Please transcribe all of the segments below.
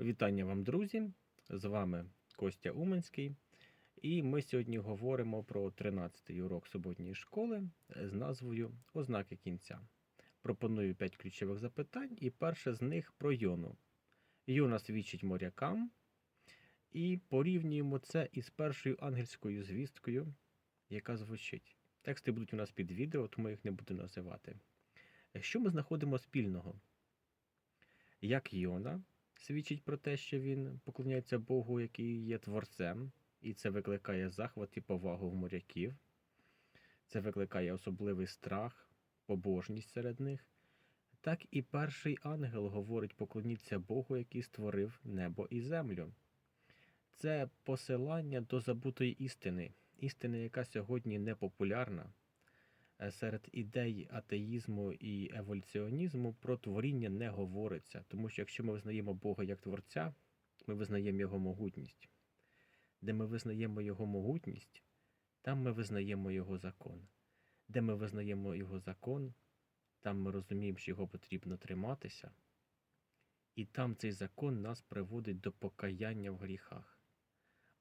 Вітання вам, друзі! З вами Костя Уменський. І ми сьогодні говоримо про 13-й урок суботньої школи з назвою Ознаки кінця. Пропоную 5 ключових запитань, і перше з них про Йону. Йона свідчить морякам, і порівнюємо це із першою ангельською звісткою, яка звучить. Тексти будуть у нас під відео, тому їх не буду називати. Що ми знаходимо спільного? Як Йона свідчить про те, що він поклоняється Богу, який є творцем, і це викликає захват і повагу в моряків. Це викликає особливий страх, побожність серед них. Так і перший ангел говорить: поклоніться Богу, який створив небо і землю. Це посилання до забутої істини, істини, яка сьогодні не популярна. Е, Серед ідей атеїзму і еволюціонізму про творіння не говориться, тому що якщо ми визнаємо Бога як творця, ми визнаємо Його могутність. Де ми визнаємо Його могутність, там ми визнаємо Його закон. Де ми визнаємо Його закон, там ми розуміємо, що його потрібно триматися, і там цей закон нас приводить до покаяння в гріхах.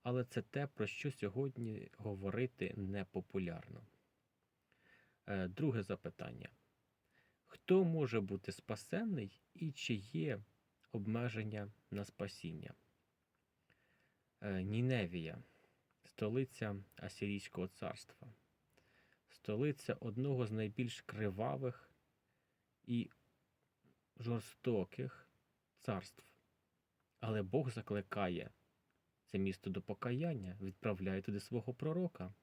Але це те, про що сьогодні говорити непопулярно. Е, Друге запитання. Хто може бути спасенний і чи є обмеження на спасіння? Е, Ніневія, столиця Асирійського царства, столиця одного з найбільш кривавих і жорстоких царств. Але Бог закликає це місто до покаяння, відправляє туди свого пророка.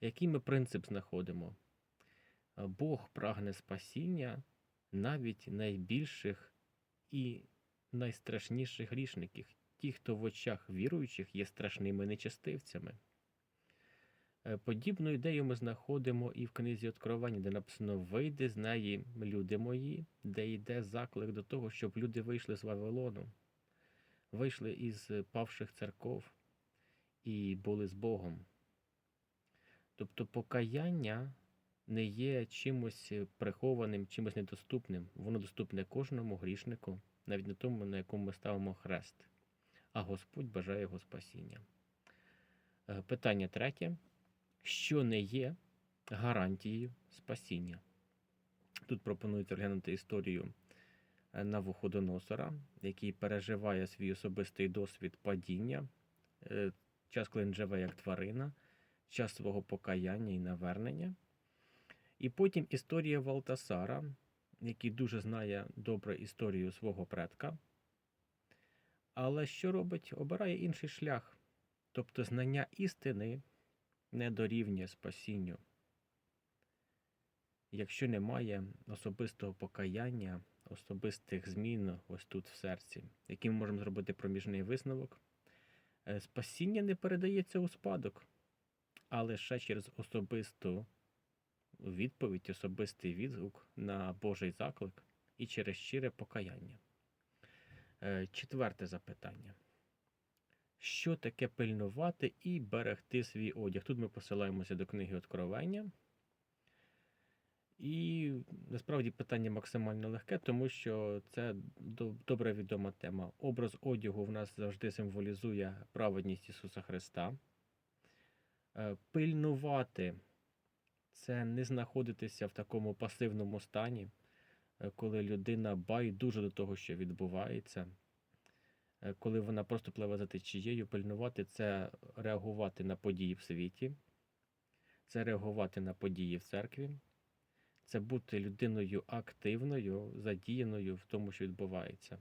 Який ми принцип знаходимо? Е, Бог прагне спасіння навіть найбільших і найстрашніших грішників, ті, хто в очах віруючих є страшними нечестивцями. Е, Подібну ідею ми знаходимо і в книзі Откровення, де написано Вийди з неї, люди мої, де йде заклик до того, щоб люди вийшли з Вавилону, вийшли із павших церков і були з Богом. Тобто покаяння не є чимось прихованим, чимось недоступним. Воно доступне кожному грішнику, навіть не тому, на якому ми ставимо хрест. А Господь бажає його спасіння. Е, Питання третє. Що не є гарантією спасіння? Тут пропонується розглянути історію е, Навуходоносора, який переживає свій особистий досвід падіння, е, час, коли він живе як тварина, час свого покаяння і навернення. І потім історія Валтасара, який дуже знає добре історію свого предка. Але що робить? Обирає інший шлях. Тобто знання істини не дорівнює спасінню. Якщо немає особистого покаяння, особистих змін ось тут в серці, яким ми можемо зробити проміжний висновок, е, спасіння не передається у спадок, а лише через особисту відповідь, особистий відгук на Божий заклик і через щире покаяння. Е, Четверте запитання. Що таке пильнувати і берегти свій одяг? Тут ми посилаємося до книги Откровення. І насправді питання максимально легке, тому що це добре відома тема. Образ одягу в нас завжди символізує праведність Ісуса Христа. Е, Пильнувати це не знаходитися в такому пасивному стані, е, коли людина байдуже до того, що відбувається, е, коли вона просто пливе за течією, пильнувати це реагувати на події в світі, це реагувати на події в церкві, це бути людиною активною, задіяною в тому, що відбувається.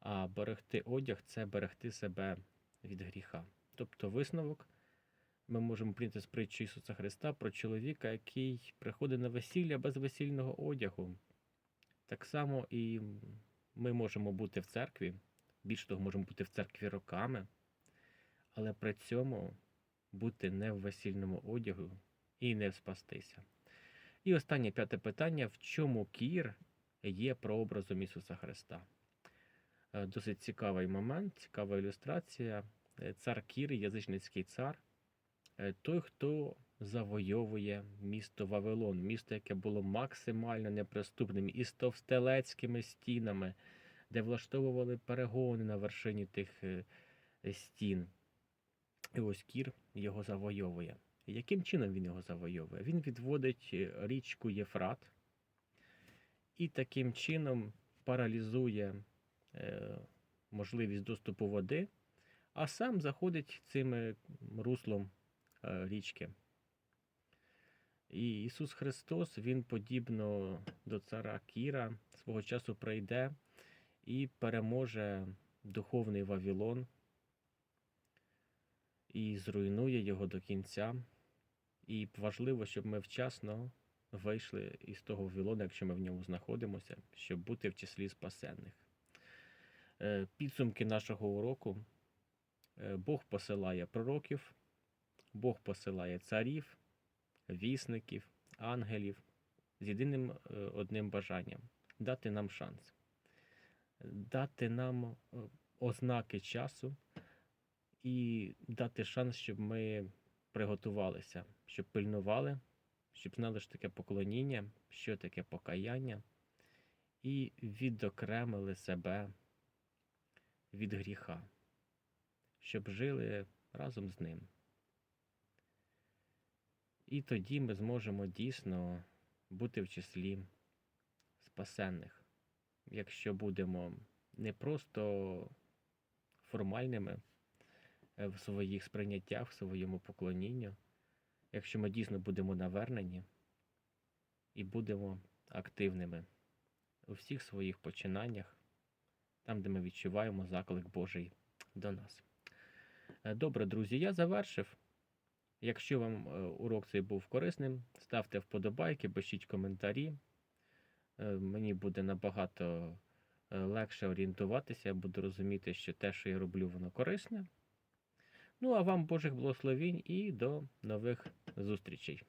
А берегти одяг це берегти себе від гріха. Тобто висновок ми можемо прийняти з притчі Ісуса Христа про чоловіка, який приходить на весілля без весільного одягу. Так само і ми можемо бути в церкві, більш того, можемо бути в церкві роками, але при цьому бути не в весільному одягу і не спастися. І останнє п'яте питання: в чому кір є прообразом Ісуса Христа? Е, Досить цікавий момент, цікава ілюстрація. Е, Цар Кір, язичницький цар, той, хто завойовує місто Вавилон, місто, яке було максимально неприступним із товстелецькими стінами, де влаштовували перегони на вершині тих е, стін. І ось Кір його завойовує. Яким чином він його завойовує? Він відводить е, річку Єфрат і таким чином паралізує е, можливість доступу води, а сам заходить цим е, руслом е, річки. І Ісус Христос, Він подібно до цара Кіра, свого часу прийде і переможе духовний Вавилон і зруйнує його до кінця. І важливо, щоб ми вчасно вийшли із того Вавилона, якщо ми в ньому знаходимося, щоб бути в числі спасенних. Е, Підсумки нашого уроку. Е, Бог посилає пророків, Бог посилає царів, вісників, ангелів з єдиним е, одним бажанням дати нам шанс, дати нам е, ознаки часу і дати шанс, щоб ми приготувалися, щоб пильнували, щоб знали, що таке поклоніння, що таке покаяння, і відокремили себе від гріха, щоб жили разом з ним. І тоді ми зможемо дійсно бути в числі спасенних, якщо будемо не просто формальними е, в своїх сприйняттях, в своєму поклонінню, якщо ми дійсно будемо навернені і будемо активними у всіх своїх починаннях, там, де ми відчуваємо заклик Божий до нас. Е, Добре, друзі, я завершив. Якщо вам е, урок цей був корисним, ставте вподобайки, пишіть коментарі. Е, Мені буде набагато е, легше орієнтуватися, я буду розуміти, що те, що я роблю, воно корисне. Ну, а вам Божих благословінь і до нових зустрічей.